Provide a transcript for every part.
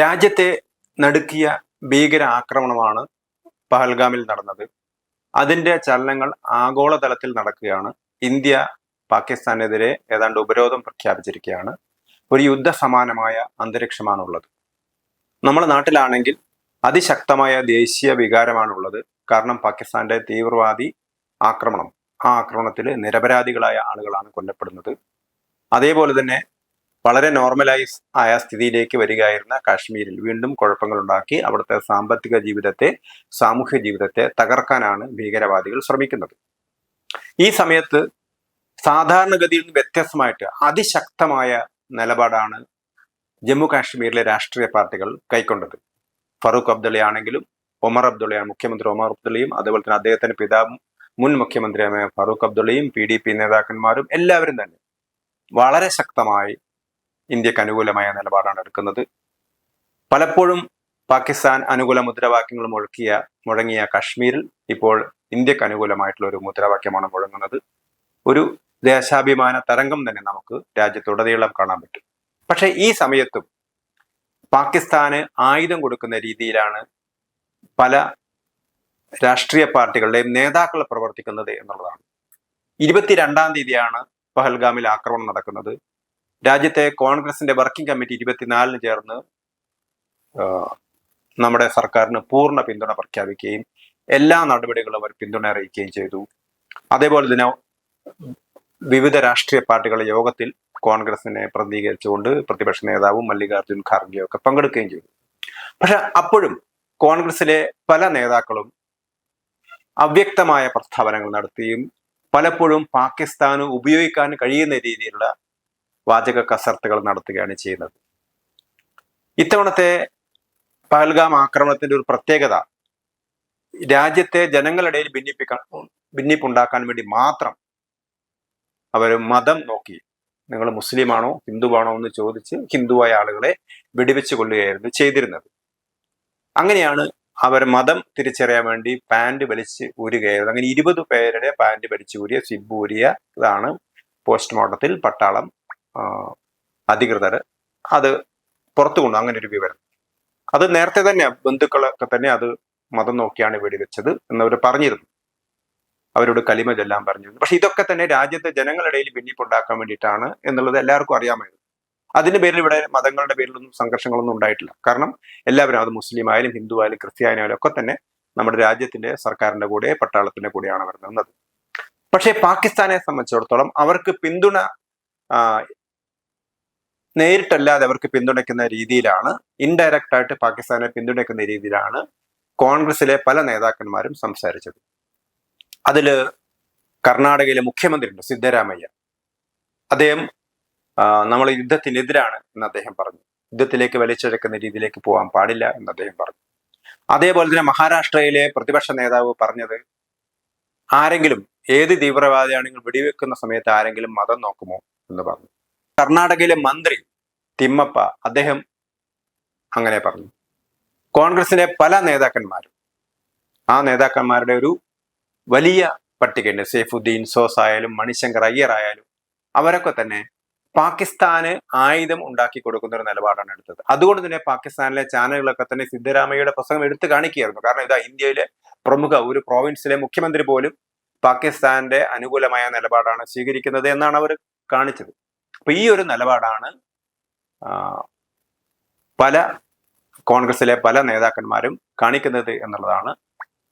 രാജ്യത്തെ നടുക്കിയ ഭീകര ആക്രമണമാണ് പഹൽഗാമിൽ നടന്നത്. അതിന്റെ ചലനങ്ങൾ ആഗോളതലത്തിൽ നടക്കുകയാണ്. ഇന്ത്യ പാകിസ്ഥാനെതിരെ ഏതാണ്ട് ഉപരോധം പ്രഖ്യാപിച്ചിരിക്കുകയാണ്. ഒരു യുദ്ധസമാനമായ അന്തരീക്ഷമാണുള്ളത്. നമ്മുടെ നാട്ടിലാണെങ്കിൽ അതിശക്തമായ ദേശീയ വികാരമാണുള്ളത്. കാരണം പാകിസ്ഥാന്റെ തീവ്രവാദി ആക്രമണം. ആ ആക്രമണത്തിൽ നിരപരാധികളായ ആളുകളാണ് കൊല്ലപ്പെടുന്നത്. അതേപോലെ തന്നെ വളരെ നോർമലൈസ് ആയ സ്ഥിതിയിലേക്ക് വരികയായിരുന്ന കാശ്മീരിൽ വീണ്ടും കുഴപ്പങ്ങളുണ്ടാക്കി അവിടുത്തെ സാമ്പത്തിക ജീവിതത്തെ സാമൂഹ്യ ജീവിതത്തെ തകർക്കാനാണ് ഭീകരവാദികൾ ശ്രമിക്കുന്നത്. ഈ സമയത്ത് സാധാരണഗതിയിൽ നിന്ന് വ്യത്യസ്തമായിട്ട് അതിശക്തമായ നിലപാടാണ് ജമ്മു കാശ്മീരിലെ രാഷ്ട്രീയ പാർട്ടികൾ കൈക്കൊണ്ടത്. ഫറൂഖ് അബ്ദുള്ള ആണെങ്കിലും ഒമർ അബ്ദുള്ളയാണ് മുഖ്യമന്ത്രി ഒമർ അബ്ദുള്ളയും അതുപോലെ തന്നെ അദ്ദേഹത്തിന്റെ പിതാവും മുൻ മുഖ്യമന്ത്രിയായ ഫറൂഖ് അബ്ദുള്ളയും പി ഡി പി നേതാക്കന്മാരും എല്ലാവരും തന്നെ വളരെ ശക്തമായി ഇന്ത്യയ്ക്ക് അനുകൂലമായ നിലപാടാണ് എടുക്കുന്നത്. പലപ്പോഴും പാകിസ്ഥാൻ അനുകൂല മുദ്രാവാക്യങ്ങൾ മുഴക്കിയ മുഴങ്ങിയ കാശ്മീരിൽ ഇപ്പോൾ ഇന്ത്യയ്ക്ക് അനുകൂലമായിട്ടുള്ള ഒരു മുദ്രാവാക്യമാണ് മുഴങ്ങുന്നത്. ഒരു ദേശാഭിമാന തരംഗം തന്നെ നമുക്ക് രാജ്യത്തുടനീളം കാണാൻ പറ്റും. പക്ഷെ ഈ സമയത്തും പാകിസ്ഥാന് ആയുധം കൊടുക്കുന്ന രീതിയിലാണ് പല രാഷ്ട്രീയ പാർട്ടികളുടെയും നേതാക്കൾ പ്രവർത്തിക്കുന്നത് എന്നുള്ളതാണ്. ഇരുപത്തിരണ്ടാം തീയതിയാണ് പഹൽഗാമിൽ ആക്രമണം നടക്കുന്നത്. രാജ്യത്തെ കോൺഗ്രസിന്റെ വർക്കിംഗ് കമ്മിറ്റി ഇരുപത്തിനാലിന് ചേർന്ന് നമ്മുടെ സർക്കാരിന് പൂർണ പിന്തുണ പ്രഖ്യാപിക്കുകയും എല്ലാ നടപടികളും അവർ പിന്തുണ അറിയിക്കുകയും ചെയ്തു. അതേപോലെ തന്നെ വിവിധ രാഷ്ട്രീയ പാർട്ടികളുടെ യോഗത്തിൽ കോൺഗ്രസിനെ പ്രതികരിച്ചുകൊണ്ട് പ്രതിപക്ഷ നേതാവും മല്ലികാർജുൻ ഖാർഗെയും ഒക്കെ പങ്കെടുക്കുകയും ചെയ്തു. പക്ഷെ അപ്പോഴും കോൺഗ്രസിലെ പല നേതാക്കളും അവ്യക്തമായ പ്രസ്താവനകൾ നടത്തിയും പലപ്പോഴും പാകിസ്ഥാന് ഉപയോഗിക്കാൻ കഴിയുന്ന രീതിയിലുള്ള വാചക കസർത്തുകൾ നടത്തുകയാണ് ചെയ്യുന്നത്. ഇത്തവണത്തെ പഹൽഗാം ആക്രമണത്തിന്റെ ഒരു പ്രത്യേകത രാജ്യത്തെ ജനങ്ങളിടയിൽ ഭിന്നിപ്പിക്കാൻ ഭിന്നിപ്പുണ്ടാക്കാൻ വേണ്ടി മാത്രം അവർ മതം നോക്കി. നിങ്ങൾ മുസ്ലിമാണോ ഹിന്ദുവാണോ എന്ന് ചോദിച്ച് ഹിന്ദുവായ ആളുകളെ വെടിവെച്ച് കൊള്ളുകയായിരുന്നു ചെയ്തിരുന്നത്. അങ്ങനെയാണ് അവർ മതം തിരിച്ചറിയാൻ വേണ്ടി പാന്റ് വലിച്ച് ഊരുകയായിരുന്നു. അങ്ങനെ ഇരുപത് പേരുടെ പാന്റ് വലിച്ച് ഊരിയ സിബ് ഊരിയ ഇതാണ് പോസ്റ്റ്മോർട്ടത്തിൽ പട്ടാളം അധികൃതർ അത് പുറത്തു കൊണ്ടു അങ്ങനെ ഒരു വിവരം. അത് നേരത്തെ തന്നെ ബന്ധുക്കളൊക്കെ തന്നെ അത് മതം നോക്കിയാണ് വെടിവെച്ചത് എന്നവർ പറഞ്ഞിരുന്നു. അവരോട് കലിമ ചൊല്ലാൻ പറഞ്ഞിരുന്നു. പക്ഷെ ഇതൊക്കെ തന്നെ രാജ്യത്തെ ജനങ്ങളിടയിൽ ഭിന്നിപ്പുണ്ടാക്കാൻ വേണ്ടിയിട്ടാണ് എന്നുള്ളത് എല്ലാവർക്കും അറിയാമായിരുന്നു. അതിന്റെ പേരിൽ ഇവിടെ മതങ്ങളുടെ പേരിലൊന്നും സംഘർഷങ്ങളൊന്നും ഉണ്ടായിട്ടില്ല. കാരണം എല്ലാവരും അത് മുസ്ലിം ആയാലും ഹിന്ദു ആയാലും ക്രിസ്ത്യാനിയായാലും ഒക്കെ തന്നെ നമ്മുടെ രാജ്യത്തിന്റെ സർക്കാരിന്റെ കൂടെ പട്ടാളത്തിന്റെ കൂടെയാണ് അവർ നിന്നത് പക്ഷേ പാകിസ്ഥാനെ സംബന്ധിച്ചിടത്തോളം അവർക്ക് പിന്തുണ നേരിട്ടല്ലാതെ അവർക്ക് പിന്തുണയ്ക്കുന്ന രീതിയിലാണ് ഇൻഡയറക്റ്റ് ആയിട്ട് പാകിസ്ഥാനെ പിന്തുണയ്ക്കുന്ന രീതിയിലാണ് കോൺഗ്രസിലെ പല നേതാക്കന്മാരും സംസാരിച്ചത്. അതിൽ കർണാടകയിലെ മുഖ്യമന്ത്രിയുണ്ട് സിദ്ധരാമയ്യ. അദ്ദേഹം നമ്മൾ യുദ്ധത്തിനെതിരാണ് എന്ന് അദ്ദേഹം പറഞ്ഞു. യുദ്ധത്തിലേക്ക് വലിച്ചെടുക്കുന്ന രീതിയിലേക്ക് പോകാൻ പാടില്ല എന്ന് അദ്ദേഹം പറഞ്ഞു. അതേപോലെ തന്നെ മഹാരാഷ്ട്രയിലെ പ്രതിപക്ഷ നേതാവ് പറഞ്ഞത് ആരെങ്കിലും ഏത് തീവ്രവാദിയാണെങ്കിലും വെടിവെക്കുന്ന സമയത്ത് ആരെങ്കിലും മതം നോക്കുമോ എന്ന് പറഞ്ഞു. കർണാടകയിലെ മന്ത്രി തിമ്മപ്പ അദ്ദേഹം അങ്ങനെ പറഞ്ഞു. കോൺഗ്രസിലെ പല നേതാക്കന്മാരും ആ നേതാക്കന്മാരുടെ ഒരു വലിയ പട്ടികയുണ്ട്. സൈഫുദ്ദീൻ സോസ് ആയാലും മണിശങ്കർ അയ്യർ ആയാലും അവരൊക്കെ തന്നെ പാകിസ്ഥാന് ആയുധം ഉണ്ടാക്കി കൊടുക്കുന്ന ഒരു നിലപാടാണ് എടുത്തത്. അതുകൊണ്ട് തന്നെ പാകിസ്ഥാനിലെ ചാനലുകളൊക്കെ തന്നെ സിദ്ധരാമയ്യയുടെ പ്രസംഗം എടുത്തു കാണിക്കുകയായിരുന്നു. കാരണം ഇതാ ഇന്ത്യയിലെ പ്രമുഖ ഒരു പ്രോവിൻസിലെ മുഖ്യമന്ത്രി പോലും പാകിസ്ഥാന്റെ അനുകൂലമായ നിലപാടാണ് സ്വീകരിക്കുന്നത് എന്നാണ് അവർ കാണിച്ചത്. അപ്പൊ ഈ ഒരു നിലപാടാണ് പല കോൺഗ്രസിലെ പല നേതാക്കന്മാരും കാണിക്കുന്നത് എന്നുള്ളതാണ്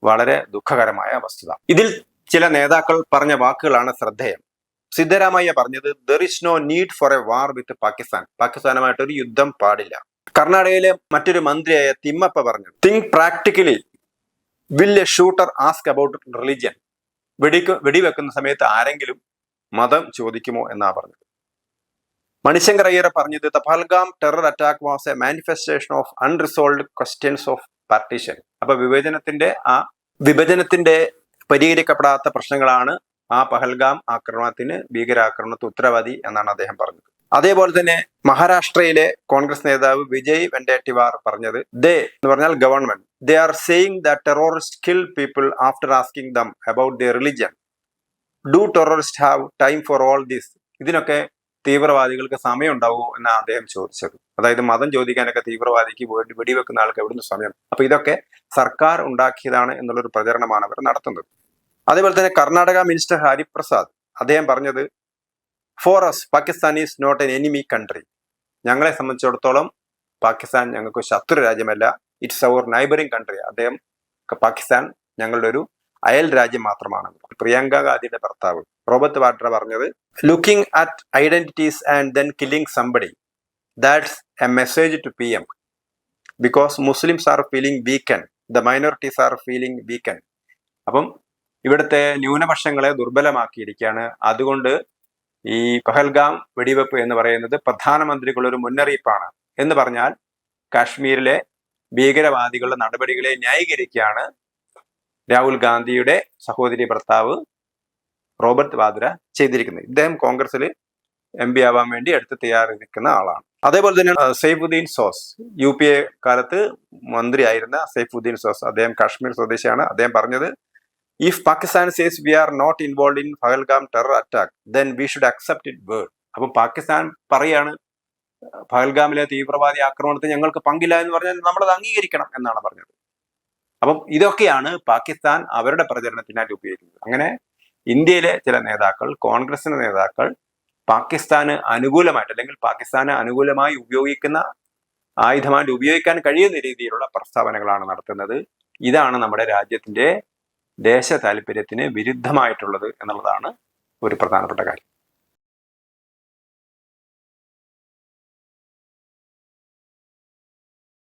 വളരെ ദുഃഖകരമായ വസ്തുത. ഇതിൽ ചില നേതാക്കൾ പറഞ്ഞ വാക്കുകളാണ് ശ്രദ്ധേയം. സിദ്ധരാമയ്യ പറഞ്ഞത് there is no need for a war with Pakistan പാകിസ്ഥാനുമായിട്ട് ഒരു യുദ്ധം പാടില്ല. കർണാടകയിലെ മറ്റൊരു മന്ത്രിയായ തിമ്മപ്പ പറഞ്ഞു think practically will a shooter ask about religion വെടിക്ക് വെടിവെക്കുന്ന സമയത്ത് ആരെങ്കിലും മതം ചോദിക്കുമോ എന്നാ പറഞ്ഞത്. മണിശങ്കർ അയ്യർ പറഞ്ഞത് the Pahalgam terror attack was a manifestation of unresolved questions of partition. അപ്പൊ വിഭജനത്തിന്റെ ആ വിഭജനത്തിന്റെ പരിഹരിക്കപ്പെടാത്ത പ്രശ്നങ്ങളാണ് ആ പഹൽഗാം ആക്രമണത്തിന് ഭീകരാക്രമണത്തിന് ഉത്തരവാദി എന്നാണ് അദ്ദേഹം പറഞ്ഞത്. അതേപോലെ തന്നെ മഹാരാഷ്ട്രയിലെ കോൺഗ്രസ് നേതാവ് വിജയ് വെണ്ടേട്ടിവാർ പറഞ്ഞത് ദേ എന്ന് പറഞ്ഞാൽ government they are saying the terrorist kill people after asking them about the religion. Do terrorist have time for all this. ഇതിനൊക്കെ തീവ്രവാദികൾക്ക് സമയം ഉണ്ടാവുമോ എന്നാണ് അദ്ദേഹം ചോദിച്ചത്. അതായത് മതം ചോദിക്കാനൊക്കെ തീവ്രവാദിക്ക് വേണ്ടി വെടിവെക്കുന്ന ആൾക്ക് എവിടുന്ന് സമയം? അപ്പൊ ഇതൊക്കെ സർക്കാർ ഉണ്ടാക്കിയതാണ് എന്നുള്ളൊരു പ്രചരണമാണ് അവർ നടത്തുന്നത്. അതേപോലെ തന്നെ കർണാടക മിനിസ്റ്റർ ഹരിപ്രസാദ് അദ്ദേഹം പറഞ്ഞത് for us Pakistan is not an enemy country ഞങ്ങളെ സംബന്ധിച്ചിടത്തോളം പാകിസ്ഥാൻ ഞങ്ങൾക്ക് ശത്രു രാജ്യമല്ല. ഇറ്റ്സ് അവർ നൈബറിംഗ് കൺട്രി അദ്ദേഹം പാകിസ്ഥാൻ ഞങ്ങളുടെ ഒരു അയൽ രാജ്യം മാത്രമാണ് പ്രിയങ്ക ഗാന്ധിയുടെ ഭർത്താവ് റോബർട്ട് വാഡ്ര പറഞ്ഞത് looking at identities and then killing somebody that's a message to P M because Muslims are feeling weaken the minorities are feeling weaken അപ്പം ഇവിടുത്തെ ന്യൂനപക്ഷങ്ങളെ ദുർബലമാക്കിയിരിക്കുകയാണ്. അതുകൊണ്ട് ഈ പഹൽഗാം വെടിവെപ്പ് എന്ന് പറയുന്നത് പ്രധാനമന്ത്രിക്കുള്ള ഒരു മുന്നറിയിപ്പാണ്. എന്ന് പറഞ്ഞാൽ കാശ്മീരിലെ ഭീകരവാദികളുടെ നടപടികളെ ന്യായീകരിക്കുകയാണ് രാഹുൽ ഗാന്ധിയുടെ സഹോദരി ഭർത്താവ് റോബർട്ട് വാദ്ര ചെയ്തിരിക്കുന്നത്. ഇദ്ദേഹം കോൺഗ്രസിൽ എം പി ആവാൻ വേണ്ടി അടുത്ത് തയ്യാറി നിൽക്കുന്ന ആളാണ്. അതേപോലെ തന്നെ Saifuddin Soz. U P A കാലത്ത് മന്ത്രിയായിരുന്ന സൈഫുദ്ദീൻ സോസ്. അദ്ദേഹം കാശ്മീർ സ്വദേശിയാണ്. അദ്ദേഹം പറഞ്ഞത് if Pakistan says we are not involve in Pahalgam terror attack then we should accept it word അപ്പം പാകിസ്ഥാൻ പറയാണ് ഫഹൽഗാമിലെ തീവ്രവാദി ആക്രമണത്തിൽ ഞങ്ങൾക്ക് പങ്കില്ല എന്ന് പറഞ്ഞാൽ നമ്മളത് അംഗീകരിക്കണം എന്നാണ് പറഞ്ഞത്. അപ്പം ഇതൊക്കെയാണ് പാകിസ്ഥാൻ അവരുടെ പ്രചരണത്തിനായിട്ട് ഉപയോഗിക്കുന്നത്. അങ്ങനെ ഇന്ത്യയിലെ ചില നേതാക്കൾ കോൺഗ്രസിന്റെ നേതാക്കൾ പാകിസ്ഥാന് അനുകൂലമായിട്ട് അല്ലെങ്കിൽ പാകിസ്ഥാന് അനുകൂലമായി ഉപയോഗിക്കുന്ന ആയുധമായിട്ട് ഉപയോഗിക്കാൻ കഴിയുന്ന രീതിയിലുള്ള പ്രസ്താവനകളാണ് നടത്തുന്നത്. ഇതാണ് നമ്മുടെ രാജ്യത്തിന്റെ ദേശ താല്പര്യത്തിന് വിരുദ്ധമായിട്ടുള്ളത് എന്നുള്ളതാണ് ഒരു പ്രധാനപ്പെട്ട കാര്യം.